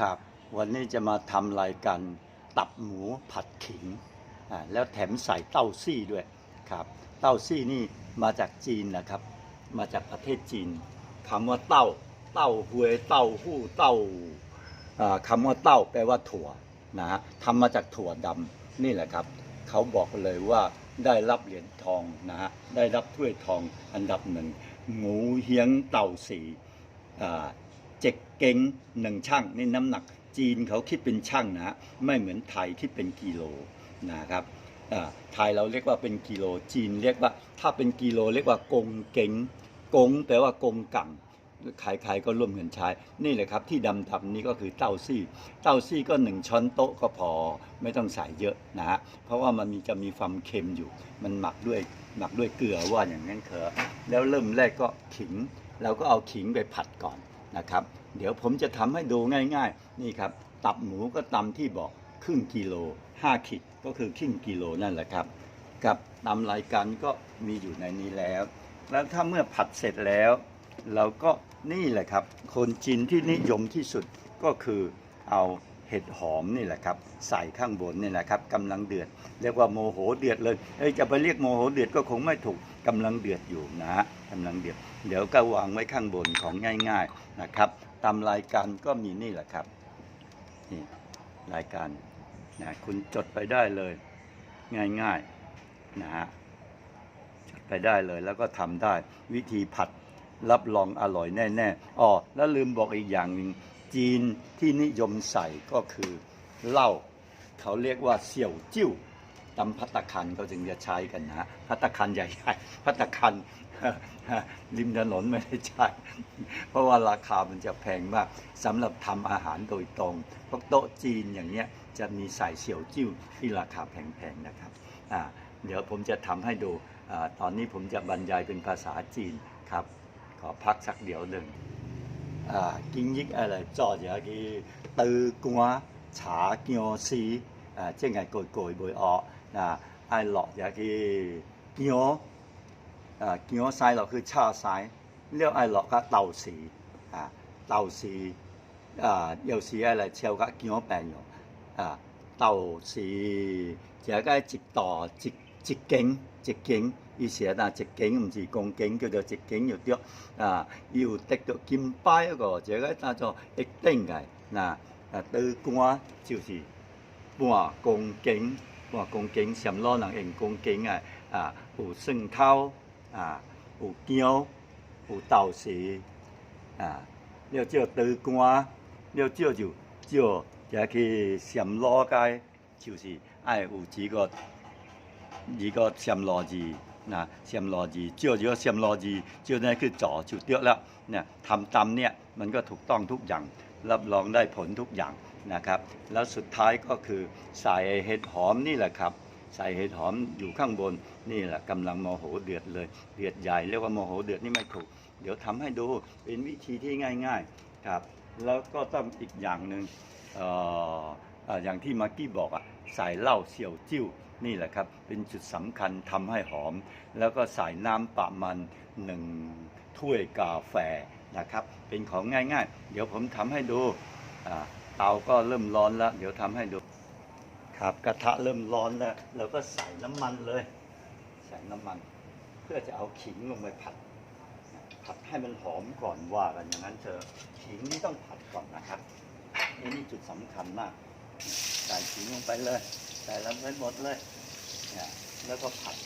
ครับ วันนี้จะมาทำรายการตับหมูผัดขิงอ่าแล้วแถมใส่เต้าซี่ด้วยครับ เต้าซี่นี่มาจากจีนนะครับ มาจากประเทศจีนคำว่าเต้า เต้าหวยเต้าหู้เต้าอ่าคำว่าเต้าแปลว่าถั่วนะฮะทำมาจากถั่วดำนี่แหละครับ เขาบอกเลยว่าได้รับเหรียญทองนะฮะได้รับถ้วยทองอันดับหนึ่งหมูเฮียงเต่าสีอ่า เจ็กเก้งหนึ่งช่างนี่น้ำหนักจีนเขาคิดเป็นช่างนะไม่เหมือนไทยคิดเป็นกิโลนะครับไทยเราเรียกว่าเป็นกิโลจีนเรียกว่าถ้าเป็นกิโลเรียกว่ากงเก้งกงแปลว่ากงกังใครๆก็ร่วมกันใช้นี่แหละครับที่ดำๆนี่ก็คือเต้าซี่ เต้าซี่ก็หนึ่งช้อนโต๊ะก็พอไม่ต้องใส่เยอะนะฮะเพราะว่ามันมีจะมีความเค็มอยู่ มันหมักด้วยหมักด้วยเกลือว่าอย่างนั้นเถอะแล้วเริ่มแรกก็ขิงเราก็เอาขิงไปผัดก่อน นะครับ เดี๋ยวผมจะทำให้ดูง่ายๆ นี่ครับ ตับหมูก็ตำที่บอกครึ่งกิโล5ขีดก็คือครึ่งกิโลนั่นแหละครับ กับตำรายการก็มีอยู่ในนี้แล้ว แล้วถ้าเมื่อผัดเสร็จแล้ว เราก็นี่แหละครับ คนจีนที่นิยมที่สุดก็คือเอาเห็ดหอมนี่แหละครับ ใส่ข้างบนนี่แหละครับกำลังเดือด เรียกว่าโมโหเดือดเลยเอ้ยจะไปเรียกโมโหเดือดก็คงไม่ถูกกำลังเดือดอยู่นะฮะ กำลังเดือดเดี๋ยวก็วางไว้ข้างบนของง่าย ๆนะครับ ตามรายการก็มีนี่แหละครับนี่รายการนะคุณจดไปได้เลย ง่ายๆนะฮะจดไปได้เลยแล้วก็ทำได้วิธีผัดรับรองอร่อยแน่ๆอ๋อแล้วลืมบอกอีกอย่างหนึ่งจีนที่นิยมใส่ก็คือเหล้าเขาเรียกว่าเสี่ยวจิ้ว ตำพัตคันเขาถึงจะใช้กันนะพัตคันใหญ่ๆพัตคันริมถนนไม่ได้ใช้ เพราะว่าราคามันจะแพงมากสำหรับทำอาหารโดยตรงพวกโต๊ะจีนอย่างเนี้ยจะมีสายเสี่ยวจิ้วที่ราคาแพงๆนะครับเดี๋ยวผมจะทำให้ดูตอนนี้ผมจะบรรยายเป็นภาษาจีนครับ ขอพักสักเดี๋ยวหนึ่งกิ้งยิกอะไรจอดอย่างนี้ตือกัวฉาเกียวซีเจ้าไงโกยโกยบวยออ 啊，愛落入去薑，啊薑晒落去炒晒，了愛落個豆豉，啊豆豉啊有時愛嚟炒個薑餅用，啊豆豉這個一大一一斤一斤，以前啊一斤唔是公斤，叫做一斤要着啊要得到金牌一個，這個叫做一定嘅嗱啊對官就是半公斤。 半公斤，什么能用公斤啊？啊，有蒜头。啊，有姜，有豆豉，啊，了少豆干，了少就少也去咸螺街，就是爱有几个几个咸螺字，嗱咸螺字，少咗咸螺字，少呢去จ่อ就对แล้วเนี่ยทำตามเนี่ยมันก็ถูกต้องทุกอย่าง รับรองได้ผลทุกอย่าง นะครับ แล้วสุดท้ายก็คือใส่เห็ดหอมนี่แหละครับ ใส่เห็ดหอมอยู่ข้างบนนี่แหละกำลังโมโหเดือดเลย เดือดใหญ่เรียกว่าโมโหเดือดนี่ไม่ถูก เดี๋ยวทำให้ดูเป็นวิธีที่ง่ายๆครับ แล้วก็ต้องอีกอย่างหนึ่งอย่างที่มาร์กี้บอกอะใส่เหล้าเสี่ยวจิ้วนี่แหละครับ เป็นจุดสำคัญทำให้หอม แล้วก็ใส่น้ำประมาณหนึ่งถ้วยกาแฟนะครับ เป็นของง่ายๆ เดี๋ยวผมทำให้ดูอ่า เตาก็เริ่มร้อนแล้ว เดี๋ยวทำให้ดู ครับกระทะเริ่มร้อนแล้วเราก็ใส่น้ำมันเลย ใส่น้ำมัน เพื่อจะเอาขิงลงไปผัด ผัดให้มันหอมก่อนว่ากันอย่างนั้นเถอะขิงนี่ต้องผัดก่อนนะครับนี่นี่จุดสำคัญมากใส่ขิงลงไปเลยใส่ลงไปหมดเลยนแล้วก็ผัด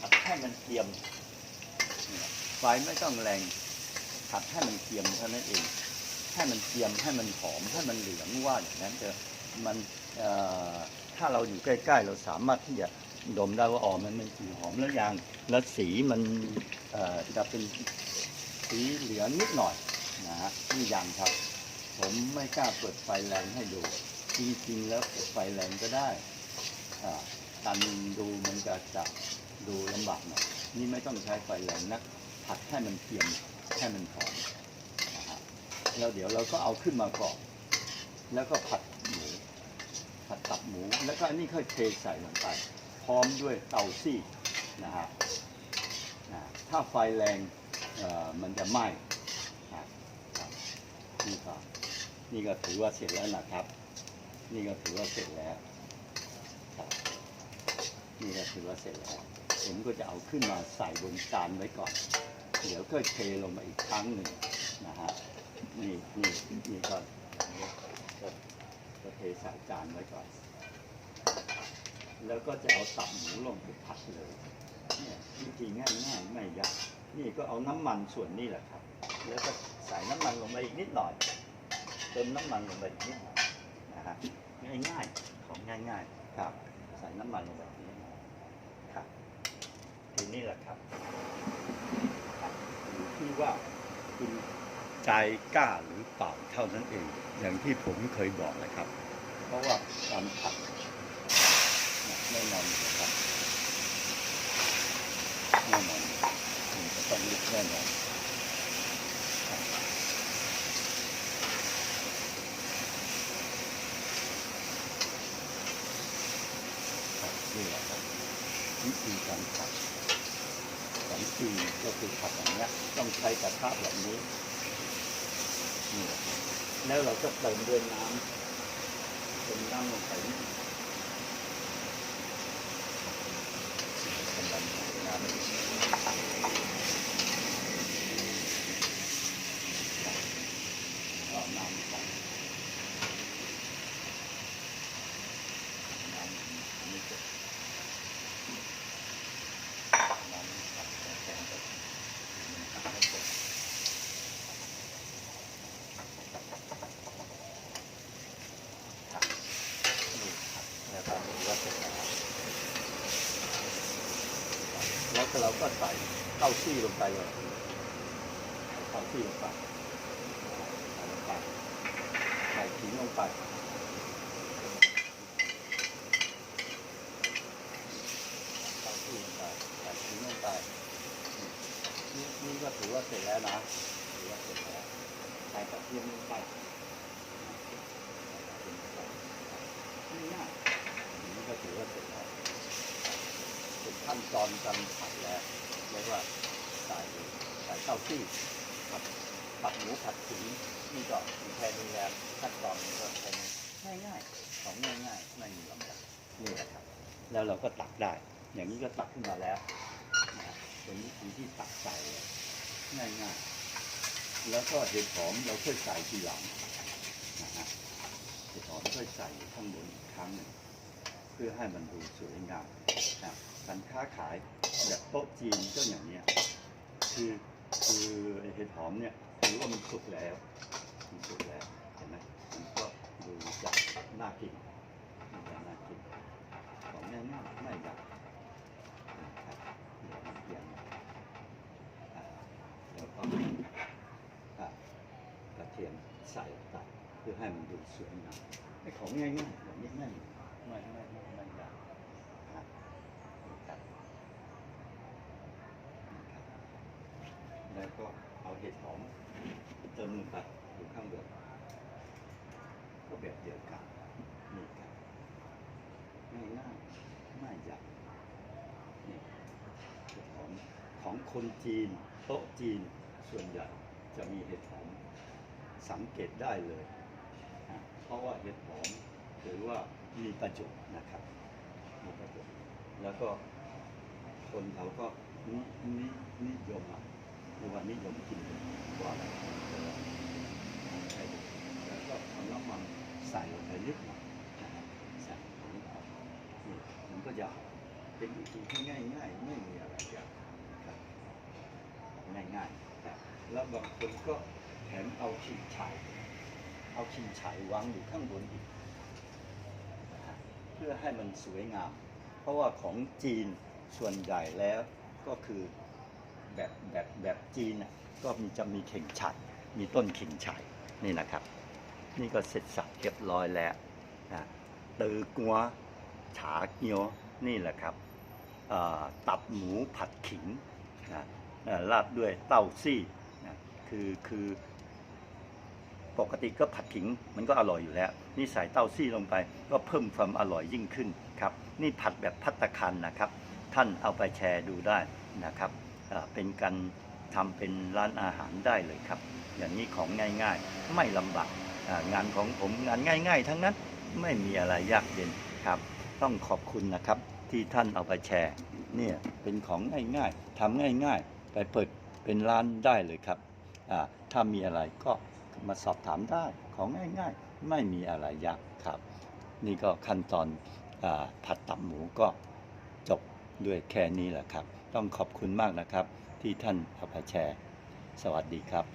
ผัดให้มันเกรียมเนี่ยไฟไม่ต้องแรงผัดให้มันเกรียมเท่านั้นเอง ให้มันเกรียมให้มันหอมให้มันเหลืองว่าอย่างนั้นเถอะมันถ้าเราอยู่ใกล้ ๆ เราสามารถที่จะดมได้ว่าอ๋อมันเป็นสีหอมแล้วยังแล้วสีมันจะเป็นสีเหลืองนิดหน่อยนะฮะนี่ยังครับ ผมไม่กล้าเปิดไฟแรงให้ดูจริงๆแล้วเปิดไฟแรงก็ได้การดูมันจะจะดูลำบากหน่อยนี่ไม่ต้องใช้ไฟแรงนักผัดให้มันเกรียมให้มันหอม แล้วเดี๋ยวเราก็เอาขึ้นมาก่อนแล้วก็ผัดหมูผัดตับหมู แล้วก็อันนี้ค่อยเทใส่ลงไป พร้อมด้วยเตาซี่นะฮะถ้าไฟแรงมันจะไหม้นี่ก็นี่ก็ถือว่าเสร็จแล้วนะครับ นี่ก็ถือว่าเสร็จแล้วนี่ก็ถือว่าเสร็จแล้วผมก็จะเอาขึ้นมาใส่บนจานไว้ก่อน เดี๋ยวก็เทลงมาอีกครั้งหนึ่งนะฮะ นี่นี่นี่ก็ก็ก็เทใส่จานไว้ก่อน แล้วก็จะเอาตับหมูลงไปผัดเลยเนี่ยวิธีง่ายง่ายไม่ยากนี่ก็เอาน้ำมันส่วนนี้แหละครับ แล้วก็ใส่น้ำมันลงไปอีกนิดหน่อยเติมน้ำมันลงไปอีกนิดหน่อยนะฮะง่ายง่ายของง่ายง่ายครับ ใส่น้ำมันลงไปอีกนิดหน่อยครับทีนี้แหละครับครับอยู่ที่ว่าคุณ ใจกล้าหรือเปล่าเท่านั้นเอง อย่างที่ผมเคยบอกนะครับ เพราะว่าการผัดแน่นอนอยู่ครับแน่นอนมันจะต้องลุกแน่นอนครับครับนี่แหละครับวิธีการผัดของจีก็คือผัดอย่างนี้ต้องใช้กระทะแบบนี้ ครับแล้วเราก็เติมด้วยน้ำเติมน้ำลงไปนิด กำลังงานเอาน้ำใส่น้ำนี่ก็น้ำใส่แกงไปน้ำให้เสร็จครับนี่ครับแล้วก็ถือว่าเสร็จแล้ว แล้วเราก็ใส่เต้าซี่ลงไปเลยเต้าซี่ลงไปใส่ลงไปใส่ขิงลงไปเต้าซี่ลงไปใส่ขิงลงไปนี่นี่ก็ถือว่าเสร็จแล้วนะถือว่าเสร็จแล้วใส่กระเทียมลงไปนี่ง่ายนี่ก็ถือว่าเสร็จแล้ว ขั้นตอนการผัดแล้วเรียกว่าใส่ใส่เต้าซี่ผัดผัดหมูผัดขิงนี่ก็มีแค่นี้แล้วขั้นตอนมันก็แค่นี้ง่ายๆของง่ายๆไม่มีลำบากนี่แหละครับ แล้วเราก็ตักได้ อย่างนี้ก็ตักขึ้นมาแล้วนะเป็นวิธีที่ตักใส่ง่ายๆ แล้วก็เห็ดหอมเราค่อยใส่ทีหลังนะฮะเห็ดหอมค่อยใส่ข้างบนอีกครั้งหนึ่งเพื่อให้มันดูสวยงามนะ การค้าขายแบบโต๊ะจีนก็อย่างเนี้ยคือคือไอเห็ดหอมเนี่ยถือว่ามันสุกแล้วมันสุกแล้วเห็นไหมมันก็ดูจะน่ากินมันจะน่ากินของง่ายๆไม่ยากนะครับเดี๋ยวมันเปลี่ยนแล้วก็อ่ากระเทียมใส่ไปเพื่อให้มันดูสวยงามไอ้ของง่ายๆแบบนี้ไม่ไม่ไม่ไม่ยากครับครับแล้วก็เอาเห็ดหอม เติมลงไปอยู่ข้างบนก็แบบเดียวกันนี่ครับง่ายง่ายๆไม่ยากนี่เห็ดหอมของคนจีนโต๊ะจีนส่วนใหญ่จะมีเห็ดหอมสังเกตได้เลย เพราะว่าเห็ดหอมหรือว่ามีประโยชน์นะครับมีประโยชน์แล้วก็คนเขาก็นิยมอะหรือว่านิยมกินกันเพราอะไร ก็เอาน้ำมันใส่ลงไปนิดหน่อยนะครับใส่ลงนิดหน่อยนี่มันก็จะเป็นวิธีที่ง่ายๆไม่มีอะไรยากครับง่ายๆครับแล้วบางคนก็แถมเอาขิงไฉ่เอาขิงไฉ่วางอยู่ข้างบนอีกเพื่อให้มันสวยงาม เพราะว่าของจีนส่วนใหญ่แล้วก็คือแบบแบบแบบจีนน่ะก็มีจะมีเข่งฉัดมีต้นเข่งฉัยนี่นะครับ นี่ก็เสร็จสับเรียบร้อยแล้วนะตือกัวฉาเกียวนี่แหละครับตับหมูผัดขิงนะราดด้วยเต้าซี่นะคือคือปกติก็ผัดขิงมันก็อร่อยอยู่แล้ว นี่ใส่เต้าซี่ลงไป ก็เพิ่มความอร่อยยิ่งขึ้นครับนี่ผัดแบบพัตตาคันนะครับ ท่านเอาไปแชร์ดูได้นะครับเป็นการทำเป็นร้านอาหารได้เลยครับ อย่างนี้ของง่ายๆ ไม่ลำบาก งานของผมงานง่าย ๆ ทั้งนั้นไม่มีอะไรยากเย็นครับ ต้องขอบคุณนะครับที่ท่านเอาไปแชร์เนี่ยเป็นของง่ายๆทำง่าย ๆ ไปเปิดเป็นร้านได้เลยครับถ้ามีอะไรก็มาสอบถามได้ของง่ายๆ ไม่มีอะไรยากครับ นี่ก็ขั้นตอนอผัดตับหมูก็จบด้วยแค่นี้แหละครับ ต้องขอบคุณมากนะครับ ที่ท่านเอาไปแชร์ สวัสดีครับ